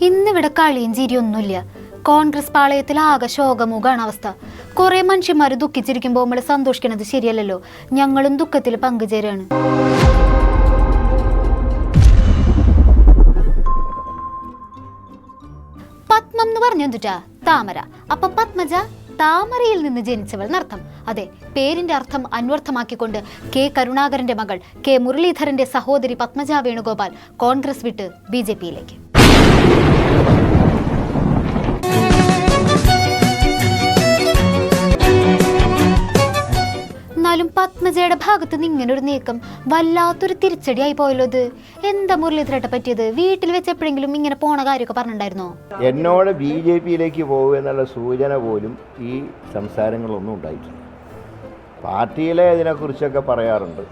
ഇന്നിവിടെ കളിയും ചിരിയൊന്നുമില്ല. കോൺഗ്രസ് പാളയത്തിൽ ആകെ ശോകമുഖാണ് അവസ്ഥ. കുറെ മനുഷ്യന്മാർ ദുഃഖിച്ചിരിക്കുമ്പോൾ നമ്മൾ സന്തോഷിക്കണത് ശരിയല്ലല്ലോ. ഞങ്ങളും ദുഃഖത്തിൽ പങ്കുചേരാണ്. പത്മം എന്ന് പറഞ്ഞു എന്തുറ്റാ താമര. അപ്പൊ പത്മജ താമരയിൽ നിന്ന് ജനിച്ചവൾ എന്നർത്ഥം. അതെ പേരിന്റെ അർത്ഥം അന്വർത്ഥമാക്കിക്കൊണ്ട് കെ കരുണാകരന്റെ മകൾ കെ മുരളീധരന്റെ സഹോദരി പത്മജ വേണുഗോപാൽ കോൺഗ്രസ് വിട്ട് ബി ജെ പിയിലേക്ക്. എന്നാലും പത്മജയുടെ ഭാഗത്ത് നിന്ന് ഇങ്ങനെ ഒരു നീക്കം വല്ലാത്തൊരു തിരിച്ചടിയായി പോയല്ലോ ഇത്. എന്താ മുരളീധരട്ടെ പറ്റിയത്? വീട്ടിൽ വെച്ച് എപ്പോഴെങ്കിലും ഇങ്ങനെ പോണ കാര്യമൊക്കെ പറഞ്ഞിട്ടുണ്ടായിരുന്നോ? എന്നോട് ബി ജെ പിയിലേക്ക് പോകുക എന്നുള്ള സൂചന പോലും ഈ സംസാരങ്ങളൊന്നും ഉണ്ടായിട്ടില്ല. പാർട്ടിയിലെ ഇതിനെക്കുറിച്ചൊക്കെ പറയാറുണ്ട്.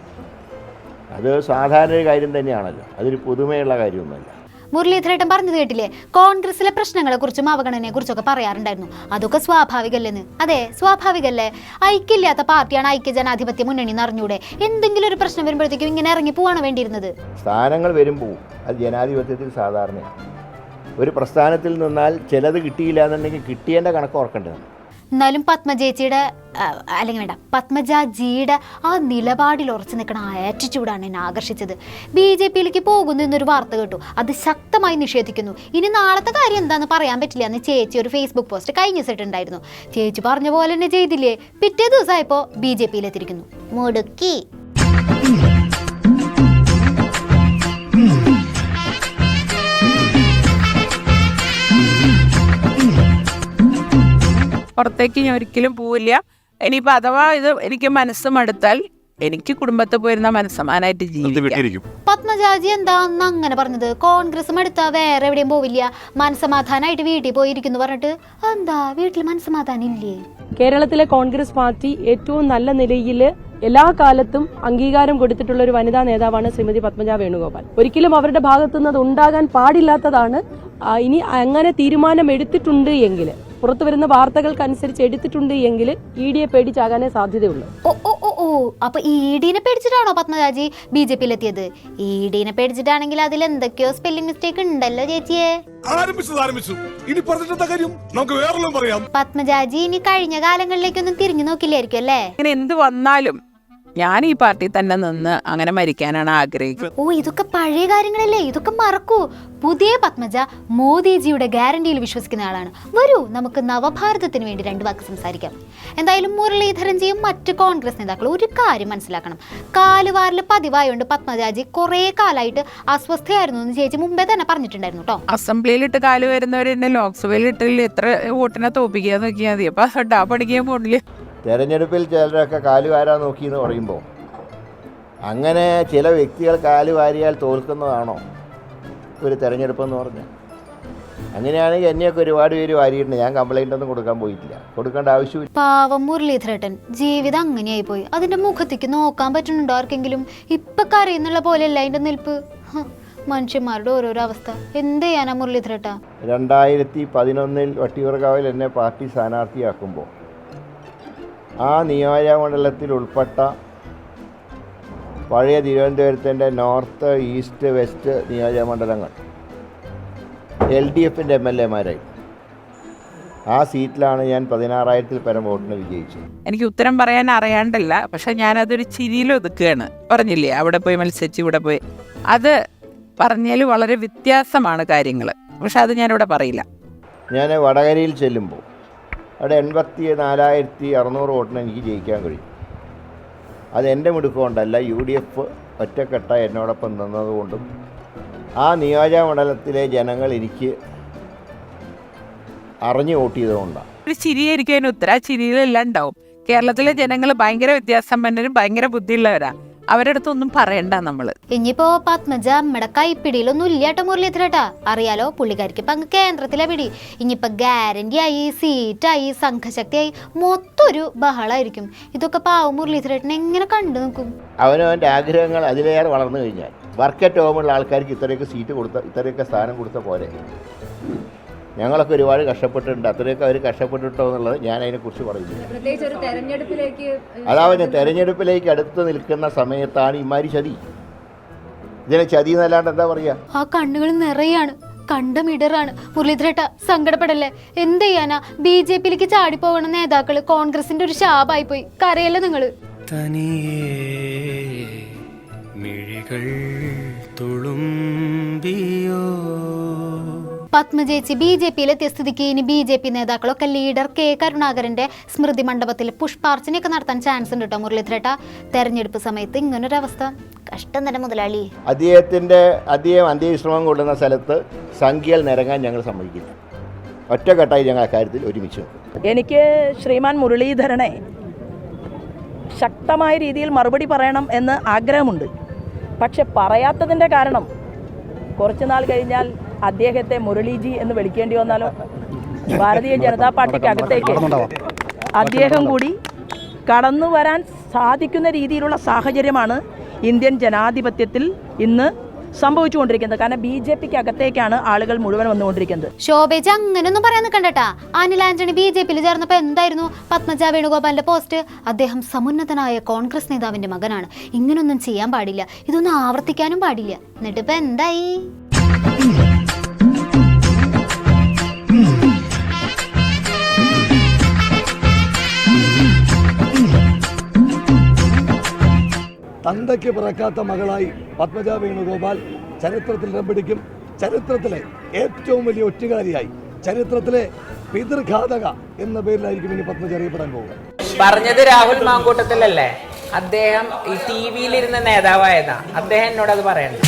അത് സാധാരണ ഒരു കാര്യം തന്നെയാണല്ലോ. അതൊരു പുതുമയുള്ള കാര്യമൊന്നുമല്ല. മുരളീധരേട്ടൻ പറഞ്ഞത് കേട്ടില്ലേ? കോൺഗ്രസിലെ പ്രശ്നങ്ങളെ കുറിച്ചും അവഗണനയെ കുറിച്ചൊക്കെ പറയാറുണ്ടായിരുന്നു. അതൊക്കെ സ്വാഭാവികല്ലെന്ന്. അതെ സ്വാഭാവികല്ലേ? ഐക്യമില്ലാത്ത പാർട്ടിയാണ് ഐക്യ ജനാധിപത്യ മുന്നണി എന്ന് അറിഞ്ഞൂടെ എന്തെങ്കിലും ഒരു പ്രശ്നം വരുമ്പോഴത്തേക്കും ഇങ്ങനെ ഇറങ്ങി പോവാണ് വേണ്ടിയിരുന്നത്? സ്ഥാനങ്ങൾ വരുമ്പോൾ അത് ജനാധിപത്യത്തിൽ സാധാരണയാണ്. ഒരു പ്രസ്ഥാനത്തിൽ നിന്നാൽ ചിലത് കിട്ടിയില്ല എന്നുണ്ടെങ്കിൽ കിട്ടിയതിന്റെ കണക്ക് ഓർക്കേണ്ടതാണ്. എന്നാലും പത്മജേച്ചിയുടെ അല്ലെങ്കിൽ വേണ്ട പത്മജാജിയുടെ ആ നിലപാടിൽ ഉറച്ചു നിൽക്കുന്ന ആ ആറ്റിറ്റ്യൂഡാണ് എന്നെ ആകർഷിച്ചത്. ബി ജെ പിയിലേക്ക് പോകുന്നു എന്നൊരു വാർത്ത കേട്ടു. അത് ശക്തമായി നിഷേധിക്കുന്നു. ഇനി നാളത്തെ കാര്യം എന്താണെന്ന് പറയാൻ പറ്റില്ല എന്ന് ചേച്ചി ഒരു ഫേസ്ബുക്ക് പോസ്റ്റ് കഴിഞ്ഞ ഉണ്ടായിരുന്നു ചേച്ചി പറഞ്ഞ പോലെ തന്നെ ചെയ്തില്ലേ? പിറ്റേ ദിവസമായപ്പോൾ ബി ജെ പിയിലെത്തിയിരിക്കുന്നു. മുടുക്കി. പുറത്തേക്ക് ഞാൻ ഒരിക്കലും പോവില്ല. ഇനിയിപ്പോൾ അഥവാ ഇത് എനിക്ക് മനസ്സ് മടുത്താൽ എനിക്ക് കുടുംബത്തെ പോയിരുന്ന മനസ്സമാനായിട്ട് അത് ജീവിക്കാം. പത്മജാജി എന്താന്ന് അങ്ങനെ പറഞ്ഞത്? കോൺഗ്രസ് എടുത്താ വേറെ എവിടെയും പോവില്ല. മനസ്സമാധാനായിട്ട് വീട്ടിൽ പോയിരിക്കുന്നു പറഞ്ഞിട്ട്. എന്താ വീട്ടിൽ മനസ്സമാധാനം ഇല്ലേ കേരളത്തിലെ കോൺഗ്രസ് പാർട്ടി ഏറ്റവും നല്ല നിലയിൽ എല്ലാ കാലത്തും അംഗീകാരം കൊടുത്തിട്ടുള്ള ഒരു വനിതാ നേതാവാണ് ശ്രീമതി പത്മജ വേണുഗോപാൽ. ഒരിക്കലും അവരുടെ ഭാഗത്തുനിന്ന് അത് ഉണ്ടാകാൻ പാടില്ലാത്തതാണ്. ഇനി അങ്ങനെ തീരുമാനം എടുത്തിട്ടുണ്ട് എങ്കിൽ പുറത്തു വരുന്ന വാർത്തകൾക്കനുസരിച്ച് എടുത്തിട്ടുണ്ട് എങ്കിൽ ഇ ഡിയെ പേടിച്ചാകാനേ സാധ്യതയുള്ളൂ. ഓ ഓ ഓ ഓ. അപ്പൊ ഇഡിനെ പേടിച്ചിട്ടാണോ പത്മരാജി ബി ജെ പിയിൽ എത്തിയത് ഇ ഡിനെ പേടിച്ചിട്ടാണെങ്കിൽ അതിൽ എന്തൊക്കെയോ സ്പെല്ലിംഗ് മിസ്റ്റേക്ക് ഉണ്ടല്ലോ ചേച്ചിയെ. ആരംഭിച്ചത് ആരംഭിച്ചു. ഇനി പറഞ്ഞിട്ടെന്താ കാര്യം? നമുക്ക് വേറെല്ലാം പറയാം. പത്മജാജി ഇനി കഴിഞ്ഞ കാലങ്ങളിലേക്കൊന്നും തിരിഞ്ഞു നോക്കില്ലായിരിക്കും അല്ലേ? അങ്ങനെ എന്ത് വന്നാലും ഞാൻ ഈ പാർട്ടി തന്നെ നിന്ന് അങ്ങനെ മരിക്കാനാണ് ആഗ്രഹിക്കുന്നത്. ഓ ഇതൊക്കെ പഴയ കാര്യങ്ങളല്ലേ? ഇതൊക്കെ മറക്കൂ. പുതിയ പത്മജ മോദിജിയുടെ ഗ്യാരണ്ടിയിൽ വിശ്വസിക്കുന്ന ആളാണ്. വരൂ നമുക്ക് നവഭാരതത്തിന് വേണ്ടി രണ്ട് വാക്ക് സംസാരിക്കാം. എന്തായാലും മുരളീധരൻജിയും മറ്റ് കോൺഗ്രസ് നേതാക്കളും ഒരു കാര്യം മനസ്സിലാക്കണം. കാലുവാറിൽ പതിവായോണ്ട് പത്മജാജി കുറേ കാലമായിട്ട് അസ്വസ്ഥയായിരുന്നു എന്ന് ചേച്ചി മുമ്പേ തന്നെ പറഞ്ഞിട്ടുണ്ടായിരുന്നു കേട്ടോ. അസംബ്ലിയിലിട്ട് കാൽ വരുന്നവരെന്നെ ലോക്സഭയിൽ ഇട്ടില്ല എത്ര വോട്ടിനെ തോപ്പിക്കുക നോക്കിയാൽ മതി. അപ്പൊ ഡാ പഠിക്കാൻ പോണില്ല? തെരഞ്ഞെടുപ്പിൽ ചിലരൊക്കെ കാലു വാരാൻ നോക്കി എന്ന് പറയുമ്പോൾ അങ്ങനെ ചില വ്യക്തികൾ കാലുവാരിയാൽ തോൽക്കുന്നതാണോ ഒരു തെരഞ്ഞെടുപ്പെന്ന് പറഞ്ഞാൽ അങ്ങനെയാണെങ്കിൽ എന്നെയൊക്കെ ഒരുപാട് പേര് വാരിയിട്ടുണ്ട്. ഞാൻ കംപ്ലൈന്റ് ഒന്നും കൊടുക്കാൻ പോയിട്ടില്ല. കൊടുക്കേണ്ട ആവശ്യമില്ല. പാവം മുരളീധരേട്ടൻ. ജീവിതം അങ്ങനെയായി പോയി അതിന്റെ മുഖത്തേക്ക് നോക്കാൻ പറ്റുന്നുണ്ടോ ആർക്കെങ്കിലും? ഇപ്പൊ കരയുന്നുള്ള പോലെയല്ല അതിന്റെ നിൽപ്പ്. മനുഷ്യന്മാരുടെ ഓരോരോ അവസ്ഥ. എന്ത് ചെയ്യാനാ മുരളീധരേട്ടാ? രണ്ടായിരത്തി പതിനൊന്നിൽ വട്ടിയൂർക്കാവിൽ എന്നെ പാർട്ടി സ്ഥാനാർത്ഥിയാക്കുമ്പോൾ ആ നിയോജകമണ്ഡലത്തിൽ ഉൾപ്പെട്ട പഴയ തിരുവനന്തപുരത്തിന്റെ നോർത്ത് ഈസ്റ്റ് വെസ്റ്റ് നിയോജകമണ്ഡലങ്ങൾ. എൽ ഡി എഫിന്റെ എം എൽ എമാരായി. ആ സീറ്റിലാണ് ഞാൻ പതിനാറായിരത്തിൽ പരം വോട്ടിന് വിജയിച്ചത്. എനിക്ക് ഉത്തരം പറയാൻ അറിയാണ്ടല്ല പക്ഷെ ഞാനതൊരു ചിരിയിൽ ഒതുക്കുകയാണ്. പറഞ്ഞില്ലേ അവിടെ പോയി മത്സരിച്ച് ഇവിടെ പോയി. അത് പറഞ്ഞാൽ വളരെ വ്യത്യാസമാണ് കാര്യങ്ങൾ. പക്ഷെ അത് ഞാനിവിടെ പറയില്ല. ഞാൻ വടകരയിൽ ചെല്ലുമ്പോൾ അവിടെ എൺപത്തി നാലായിരത്തി അറുന്നൂറ് വോട്ടിന് എനിക്ക് ജയിക്കാൻ കഴിയും. അത് എന്റെ മിടുക്കൊണ്ടല്ല യു ഡി എഫ് ഒറ്റക്കെട്ട എന്നോടൊപ്പം നിന്നതുകൊണ്ടും ആ നിയോജക മണ്ഡലത്തിലെ ജനങ്ങൾ എനിക്ക് അറിഞ്ഞു വോട്ട് ചെയ്തുകൊണ്ടാണ് ഒരു ചിരിയായിരിക്കും അതിന് ഉത്തര. ചിരിയിലെല്ലാം ഉണ്ടാവും. കേരളത്തിലെ ജനങ്ങൾ ഭയങ്കര വിദ്യാസമ്പന്നരും ഭയങ്കര ബുദ്ധിയുള്ളവരാ. അവരുടെ അടുത്തൊന്നും പറയണ്ട നമ്മൾ. ഇനിയിപ്പോ പത്മജ അമ്മയുടെ കൈപ്പിടിയിലൊന്നും ഇല്ലാട്ടോ മുരളീധരേട്ടാ. അറിയാലോ പുള്ളിക്കാരിക്ക് ഇപ്പൊ അങ്ങ് കേന്ദ്രത്തിലെ പിടി. ഇനിയിപ്പൊ ഗ്യാരണ്ടി ആയി സീറ്റായി സംഘശക്തിയായി മൊത്തം ഒരു ബഹളായിരിക്കും. ഇതൊക്കെ പാവം മുരളീധരേട്ടനെ എങ്ങനെ കണ്ടു നിൽക്കും അവനവന്റെ ആഗ്രഹങ്ങൾ അതിലേറെ വളർന്നു കഴിഞ്ഞാൽ വർക്കറ്റ് ഹോമുള്ള ആൾക്കാർക്ക് ഇത്രയൊക്കെ സീറ്റ് കൊടുത്ത ഇത്രയൊക്കെ സ്ഥാനം കൊടുത്ത പോലെ. ഞങ്ങളൊക്കെ ഒരുപാട് കഷ്ടപ്പെട്ടിട്ടുണ്ട്. അത്രയൊക്കെ അവർ കഷ്ടപ്പെട്ടിട്ടോ എന്നുള്ളത് ഞാൻ അതിനെക്കുറിച്ച് പറയുന്നു. ഒരു തെരഞ്ഞെടുപ്പിലേക്ക് അടുത്ത് നിൽക്കുന്ന സമയത്താണ് ഇമാരി ചതി. ഇതിനെ ചതി എന്നല്ലാണ്ട് എന്താ പറയുക ആ കണ്ണുകൾ നിറയാണ്. കണ്ടമിടറാണ് മുരളീധരേട്ട സങ്കടപ്പെടല്ലേ? എന്ത് ചെയ്യാനാ? ബി ജെ പിയിലേക്ക് ചാടിപ്പോകണ നേതാക്കൾ കോൺഗ്രസിന്റെ ഒരു ശാപായി പോയി കരയല്ലേ നിങ്ങൾ? തനിയേ മിഴികൾ തുളുമ്പിയോ? പത്മജേച്ചി ബി ജെ പിയിലെത്തിയ സ്ഥിതിക്ക് ഇനി ബി ജെ പി നേതാക്കളൊക്കെ ലീഡർ കെ കരുണാകരന്റെ സ്മൃതി മണ്ഡപത്തിൽ പുഷ്പാർച്ചനയൊക്കെ നടത്താൻ ചാൻസ് ഉണ്ട് കേട്ടോ മുരളീധരട്ട. തെരഞ്ഞെടുപ്പ് സമയത്ത് ഇങ്ങനൊരവസ്ഥ. കഷ്ടം തന്നെ മുതലാളി. അദ്ദേഹത്തിന്റെ അദ്ദേഹം അന്ത്യവിശ്രമം കൊള്ളുന്ന സ്ഥലത്ത് സംഖ്യയിൽ നിരങ്ങാൻ ഞങ്ങൾ സമ്മതിക്കില്ല. ഒറ്റക്കെട്ടായി ഞങ്ങൾ അക്കാര്യത്തിൽ ഒരുമിച്ച് നിൽക്കും. എനിക്ക് ശ്രീമാൻ മുരളീധരനെ ശക്തമായ രീതിയിൽ മറുപടി പറയണം എന്ന് ആഗ്രഹമുണ്ട്. പക്ഷെ പറയാത്തതിന്റെ കാരണം കുറച്ച് നാൾ കഴിഞ്ഞാൽ അദ്ദേഹത്തെ മുരളീജി എന്ന് വിളിക്കേണ്ടി വന്നാലോ? ഭാരതീയ ജനതാ പാർട്ടിക്ക് അകത്തേക്ക്. അദ്ദേഹം കൂടി കടന്നു വരാൻ സാധിക്കുന്ന രീതിയിലുള്ള സാഹചര്യമാണ് ഇന്ത്യൻ ജനാധിപത്യത്തിൽ ഇന്ന് സംഭവിച്ചുകൊണ്ടിരിക്കുന്നത്. കാരണം ബി ജെ പിക്ക് അകത്തേക്കാണ് ആളുകൾ മുഴുവൻ വന്നുകൊണ്ടിരിക്കുന്നത്. ശോഭേജ് അങ്ങനെയൊന്നും പറയാൻ നിൽക്കണ്ടട്ടാ അനിൽ ആന്റണി ബി ജെ പിയിൽ ചേർന്നപ്പോൾ എന്തായിരുന്നു? പത്മജ വേണുഗോപാലിന്റെ പോസ്റ്റ്. അദ്ദേഹം സമുന്നതനായ കോൺഗ്രസ് നേതാവിന്റെ മകനാണ്. ഇങ്ങനൊന്നും ചെയ്യാൻ പാടില്ല. ഇതൊന്നും ആവർത്തിക്കാനും പാടില്ല. എന്നിട്ടിപ്പോ എന്തായി? തന്തയ്ക്ക് പിറക്കാത്ത മകളായി പത്മജ വേണുഗോപാൽ ചരിത്രത്തിൽ ഇടംപിടിക്കും ചരിത്രത്തിലെ ഏറ്റവും വലിയ ഒറ്റുകാരിയായി. ചരിത്രത്തിലെ പിതൃഘാതക എന്ന പേരിലായിരിക്കും ഇനി പത്മജ അറിയപ്പെടാൻ പോകുക പറഞ്ഞത് രാഹുൽ മാങ്കൂട്ടത്തിലല്ലേ? അദ്ദേഹം ഈ ടി വിയിലിരുന്ന നേതാവായതാ. അദ്ദേഹം എന്നോട് അത് പറയണം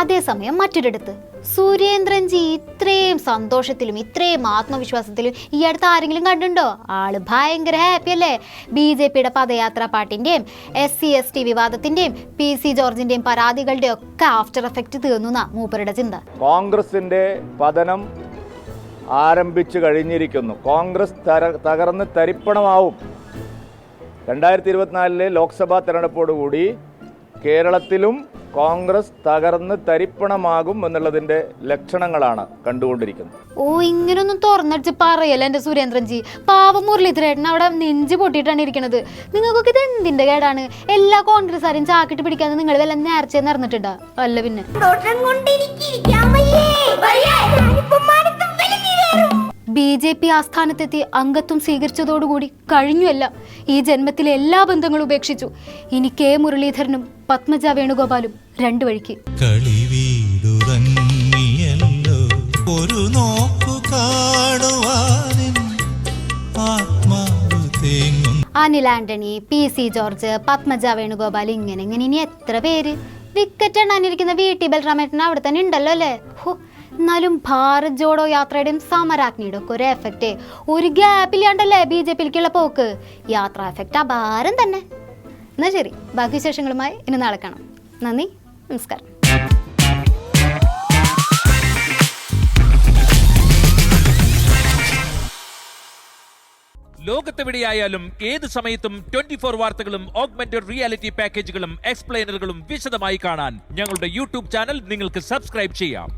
അതേസമയം മറ്റൊരിടത്ത്. സുരേന്ദ്രൻജി ഇത്രയും സന്തോഷത്തിലും ഇത്രയും ആത്മവിശ്വാസത്തിലും ഈ അടുത്ത് ആരെങ്കിലും കണ്ടുണ്ടോ ആൾ ഭയങ്കര ഹാപ്പി അല്ലേ? ബി ജെ പിയുടെ പദയാത്രാ പാട്ടിന്റെയും എസ് സി എസ് ടി വിവാദത്തിന്റെയും പി സി ജോർജിന്റെയും പരാതികളുടെ ഒക്കെ ആഫ്റ്റർ എഫക്റ്റ് തീർന്നു മൂപ്പരുടെ ചിന്ത. കോൺഗ്രസിന്റെ പതനം ആരംഭിച്ചു കഴിഞ്ഞിരിക്കുന്നു. കോൺഗ്രസ് തകർന്ന് തരിപ്പണമാവും. രണ്ടായിരത്തി ഇരുപത്തിനാലിലെ ലോക്സഭാ തെരഞ്ഞെടുപ്പോടുകൂടി കേരളത്തിലും കോൺഗ്രസ് തകർന്ന് തരിപ്പണമാകും എന്നുള്ളതിന്റെ ലക്ഷണങ്ങളാണ് കണ്ടുകൊണ്ടിരിക്കുന്നത്. ഓ ഇങ്ങനൊന്നും തുറന്നടിച്ച് പറയല്ല എന്റെ സുരേന്ദ്രൻജി? പാവ മുരളീധരേട്ടൻ അവിടെ നെഞ്ച് പൊട്ടിയിട്ടാണ് ഇരിക്കുന്നത് നിങ്ങൾക്കൊക്കെ ഇത് എന്തിന്റെ കേടാണ്? എല്ലാ കോൺഗ്രസ്സുകാരും ചാക്കിട്ട് പിടിക്കാതെ നിങ്ങൾ വല്ല നേർച്ച നടന്നിട്ടുണ്ടോ? അല്ല പിന്നെ. ബി ജെ പി ആസ്ഥാനത്തെത്തി അംഗത്വം സ്വീകരിച്ചതോടുകൂടി കഴിഞ്ഞുവല്ല ഈ ജന്മത്തിലെ എല്ലാ ബന്ധങ്ങളും ഉപേക്ഷിച്ചു. ഇനി കെ മുരളീധരനും പത്മജ വേണുഗോപാലും രണ്ടു വഴിക്ക്. ഒരു നോക്കു ആത്മാവ് തേങ്ങും അനിൽ ആന്റണി പി സി ജോർജ് പത്മജ വേണുഗോപാൽ ഇങ്ങനെ ഇങ്ങനെ ഇനി എത്ര പേര്? വിക്കറ്റ് എണ്ണാനിരിക്കുന്ന വി ടി ബൽറാമേട്ടൻ അവിടെ തന്നെ ഉണ്ടല്ലോ അല്ലേ? ഹോ എന്നാലും ഭാരത് ജോഡോ യാത്രയുടെയും സമരാജ്ഞിയുടെ ഒക്കെ ഒരു എഫക്റ്റ് ഒരു ഗ്യാപ്പില്ലാണ്ടല്ലേ ബി ജെ പിയിലേക്കുള്ള പോക്ക്? യാത്ര എഫക്റ്റ് അപാരം തന്നെ. എന്നാ ശരി. ബാക്കി വിശേഷങ്ങളുമായി ഇനി നാളെ കാണാം. നന്ദി നമസ്കാരം. ലോകത്തെവിടെയായാലും ഏത് സമയത്തും ട്വന്റി ഫോർ വാർത്തകളും ഓഗ്മെന്റഡ് റിയാലിറ്റി പാക്കേജുകളും എക്സ്പ്ലെയിനറുകളും വിശദമായി കാണാൻ ഞങ്ങളുടെ യൂട്യൂബ് ചാനൽ നിങ്ങൾക്ക് സബ്സ്ക്രൈബ് ചെയ്യാം.